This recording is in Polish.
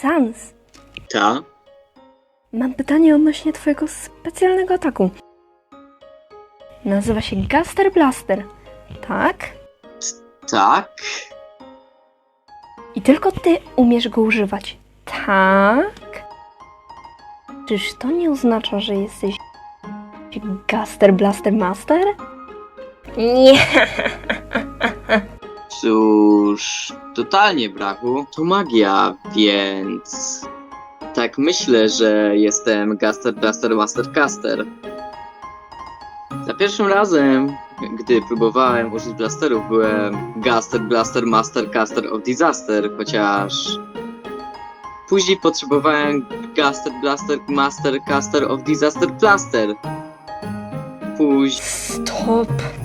Sans, Ta? mam pytanie odnośnie twojego specjalnego ataku. Nazywa się Gaster Blaster, tak? Tak? I tylko ty umiesz go używać, tak? Czyż to nie oznacza, że jesteś Gaster Blaster Master? Nie. Cóż, totalnie brachu. To magia, więc... Tak myślę, że jestem Gaster Blaster Master Caster. Za pierwszym razem, gdy próbowałem użyć blasterów, byłem Gaster Blaster Master Caster of Disaster, chociaż... Później potrzebowałem Gaster Blaster Master Caster of Disaster Plaster. Później... Stop.